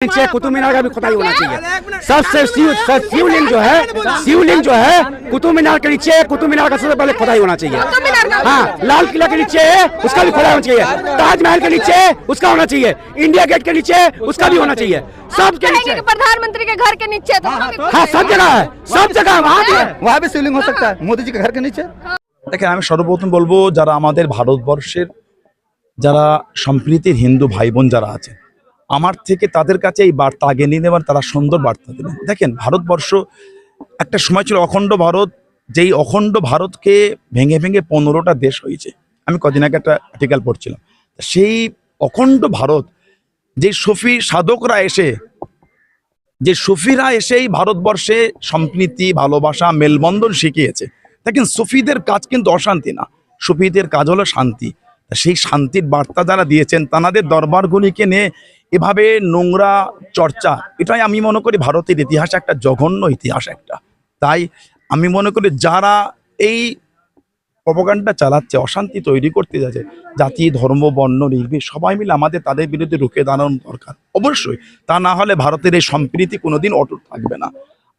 नीचे कुतुब मीनार का भी खुदाई होना चाहिए सबसे शिव सब शिवलिंग जो है शिवलिंग जो है कुतुब मीनार के नीचे कुतुब मीनार का सबसे पहले खुदाई होना चाहिए हाँ लाल किला के नीचे है उसका भी खुदाई होना चाहिए ताजमहल के नीचे उसका होना चाहिए इंडिया गेट के नीचे उसका भी होना चाहिए सब के कहेंगे नीचे कि प्रधानमंत्री के घर के नीचे तो हाँ सब जगह है सब जगह वहाँ भी है वहाँ भी शिवलिंग हो सकता है मोदी जी के घर के नीचे দেখেন আমি সর্বপ্রথম বলবো যারা আমাদের ভারতবর্ষের যারা সম্প্রীতির হিন্দু ভাই বোন যারা আছে আমার থেকে তাদের কাছে এই বার্তা আগে নিয়ে নেবার তারা সুন্দর বার্তা দেবেন। দেখেন, ভারতবর্ষ একটা সময় ছিল অখণ্ড ভারত, যেই অখণ্ড ভারতকে ভেঙে ভেঙে পনেরোটা দেশ হয়েছে। আমি কদিন আগে একটা আর্টিকেল পড়ছিলাম। সেই অখণ্ড ভারত যে সফি সাধকরা এসে, যে সুফিরা এসেই ভারতবর্ষে সম্প্রীতি, ভালোবাসা, মেলবন্ধন শিখিয়েছে। দেখেন, সুফিদের কাজ কিন্তু অশান্তি না। সুফিদের কাজ হলো শান্তি। সেই শান্তির বার্তা যারা দিয়েছেন তাদের দরবারগুলিকে নিয়ে এভাবে নোংরা চর্চা, এটাই আমি মনে করি ভারতের ইতিহাস একটা জঘন্য ইতিহাস একটা। তাই আমি মনে করি যারা এই প্রপাগান্ডা চালাচ্ছে, অশান্তি তৈরি করতে যাচ্ছে, জাতি, ধর্ম, বর্ণ নির্বিশ সবাই মিলে আমাদের তাদের বিরুদ্ধে রুখে দাঁড়ানো দরকার। অবশ্যই, তা না হলে ভারতের এই সম্প্রীতি কোনোদিন অটুট থাকবে না।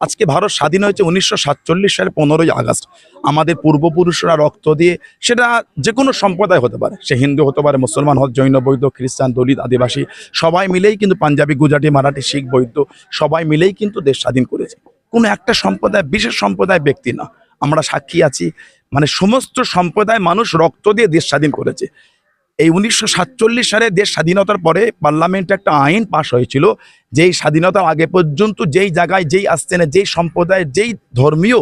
আজকে ভারত স্বাধীন হয়েছে উনিশশো সাতচল্লিশ সালের পনেরোই আগস্ট। আমাদের পূর্বপুরুষরা রক্ত দিয়ে, সেটা যে কোনো সম্প্রদায় হতে পারে, সে হিন্দু হতে পারে, মুসলমান হতে জৈন বৈদ্য খ্রিস্টান, দলিত, আদিবাসী, সবাই মিলেই কিন্তু পাঞ্জাবি, গুজরাটি, মারাঠি, শিখ বৈদ্য সবাই মিলেই কিন্তু দেশ স্বাধীন করেছে। কোনো একটা সম্প্রদায় বিশেষ সম্প্রদায় ব্যক্তি না। আমরা সাক্ষী আছি মানে সমস্ত সম্প্রদায় মানুষ রক্ত দিয়ে দেশ স্বাধীন করেছে। এই উনিশশো সাতচল্লিশ সালে দেশ স্বাধীনতার পরে পার্লামেন্টে একটা আইন পাশ হয়েছিল, যেই স্বাধীনতার আগে পর্যন্ত যেই জায়গায় যেই আসতেনে যেই সম্প্রদায়ের যেই ধর্মীয়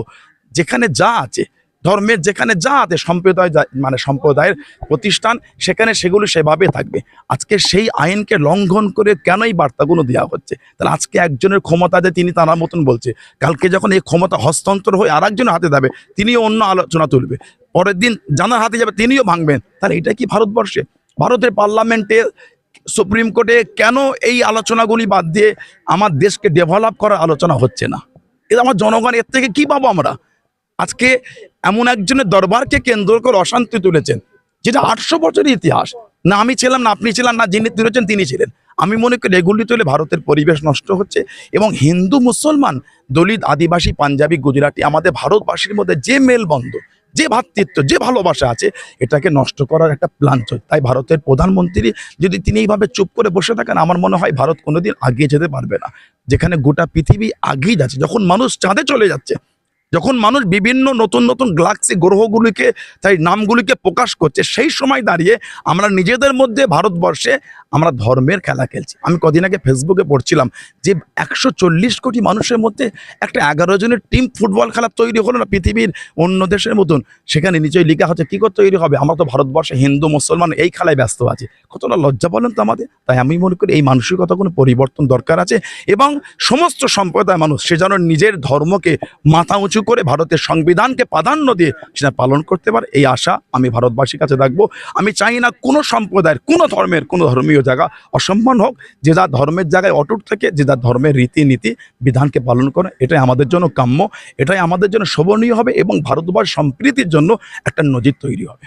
যেখানে যা আছে, ধর্মের যেখানে যা আছে, সম্প্রদায় মানে সম্প্রদায়ের প্রতিষ্ঠান, সেখানে সেগুলো সেভাবে থাকবে। আজকে সেই আইনকে লঙ্ঘন করে কেনই বার্তাগুলো দেওয়া হচ্ছে? তাহলে আজকে একজনের ক্ষমতা যে তিনি তার মতন বলছে, কালকে যখন এই ক্ষমতা হস্তান্তর হয়ে আরেকজনের হাতে যাবে, তিনিও অন্য আলোচনা তুলবে। পরের দিন জানার হাতে যাবে, তিনিও ভাঙবেন। তাহলে এটা কি ভারতবর্ষে? ভারতের পার্লামেন্টে সুপ্রিম কোর্টে কেন এই আলোচনাগুলি বাদ দিয়ে আমার দেশকে ডেভেলপ করার আলোচনা হচ্ছে না? এটা আমার জনগণ, এর থেকে কি পাবো আমরা? আজকে এমন একজনের দরবারকে কেন্দ্র করে অশান্তি তুলেছেন, যেটা আটশো বছরের ইতিহাস। না আমি ছিলাম, না আপনি ছিলেন, না যিনি তুলেছেন, তিনি ছিলেন। আমি মনে করি এগুলি তুলে ভারতের পরিবেশ নষ্ট হচ্ছে এবং হিন্দু, মুসলমান, দলিত, আদিবাসী, পাঞ্জাবি, গুজরাটি, আমাদের ভারতবাসীর মধ্যে যে মেলবন্ধন যে ভ্রাতৃত্ব যে ভালোবাসা আছে, এটাকে নষ্ট করার একটা প্ল্যান চলছে। তাই ভারতের প্রধানমন্ত্রী যদি তিনি এইভাবে চুপ করে বসে থাকেন, আমার মনে হয় ভারত কোনোদিন আগিয়ে যেতে পারবে না। যেখানে গোটা পৃথিবী আগিয়ে যাচ্ছে, যখন মানুষ চাঁদে চলে যাচ্ছে, যখন মানুষ বিভিন্ন নতুন নতুন গ্লাক্সি গ্রহগুলিকে, তাই নামগুলিকে প্রকাশ করছে, সেই সময় দাঁড়িয়ে আমরা নিজেদের মধ্যে ভারতবর্ষে আমরা ধর্মের খেলা খেলছি। আমি কদিন আগে ফেসবুকে পড়ছিলাম যে একশো চল্লিশ কোটি মানুষের মধ্যে একটা এগারো জনের টিম ফুটবল খেলা তৈরি হলো না পৃথিবীর অন্য দেশের মতন। সেখানে নিচেই লেখা হচ্ছে, কী করে তৈরি হবে? আমরা তো ভারতবর্ষে হিন্দু, মুসলমান এই খেলায় ব্যস্ত আছি। কতটা লজ্জা বলেন তো আমাদের। তাই আমি মনে করি এই মানসিকতা কোনো পরিবর্তন দরকার আছে এবং সমস্ত সম্প্রদায় মানুষ, সে যেন নিজের ধর্মকে মাথা উঁচু করে ভারতের সংবিধানকে প্রাধান্য দিয়ে সেটা পালন করতে পারে, এই আশা আমি ভারতবাসীর কাছে রাখব। আমি চাই না কোনো সম্প্রদায়ের, কোনো ধর্মের, কোনো ধর্মীয় জায়গা। অসম্মান হোক, যে যার ধর্মের জায়গায় অটুট থেকে, যে যার ধর্মের রীতিনীতি, বিধানকে পালন করে, এটাই আমাদের জন্য কাম্য, এটাই আমাদের জন্য শোভনীয় হবে এবং ভারতবর্ষ সম্প্রীতির জন্য একটা নজির তৈরি হবে।